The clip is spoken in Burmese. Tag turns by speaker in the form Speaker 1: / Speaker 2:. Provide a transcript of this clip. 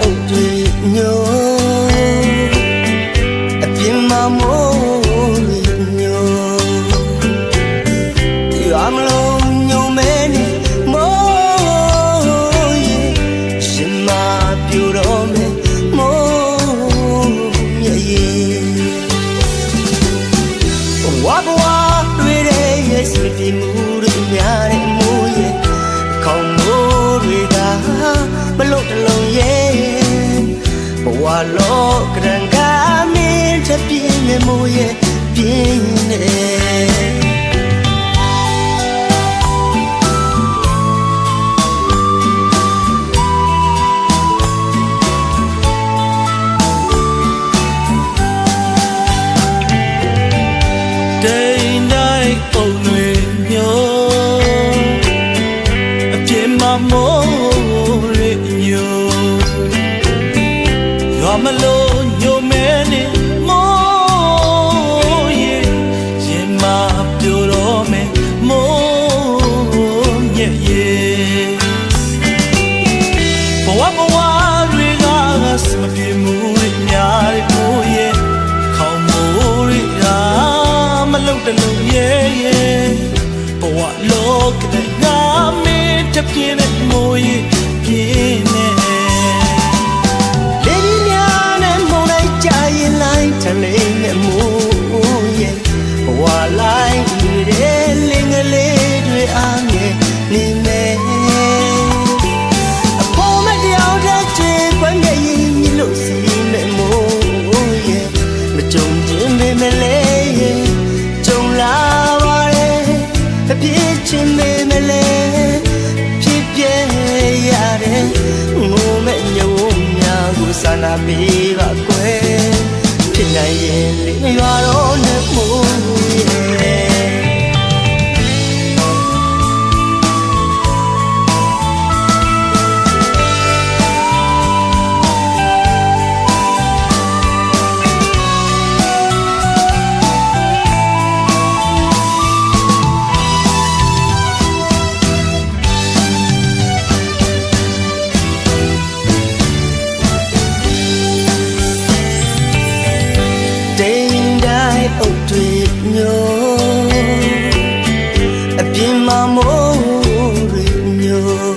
Speaker 1: အုပ်တွေညိုအပြင်းမမိုးလို့ညို
Speaker 2: ဒီအမလုံးညိုမဲနေမိုးရင်ရှင်မပြူတော့မဲမိုးမြည်ရင်ဝါဘွားတွေ့တဲ့ရဲ့စပြမှုတို့များ နဲ့မိုးရဲ့ပြင်းနေ
Speaker 1: မလို့ညိုမဲနေမော လို့စီမဲ့မိုးရဲ့မကြုံခြင်းပဲမလဲရဲ့ကြုံလာပါရဲ့အပြစ်ချင်းပဲမလဲဖြစ်ပြရတယ်ငိုမဲ့ညုံများကိုစာနာပေးပါကွယ်ဖြစ်နိုင်ရင်လေရွာတော့နဲ့မိုးရဲ့ မျိုးအပြင်းမမိုးတွေမျိုး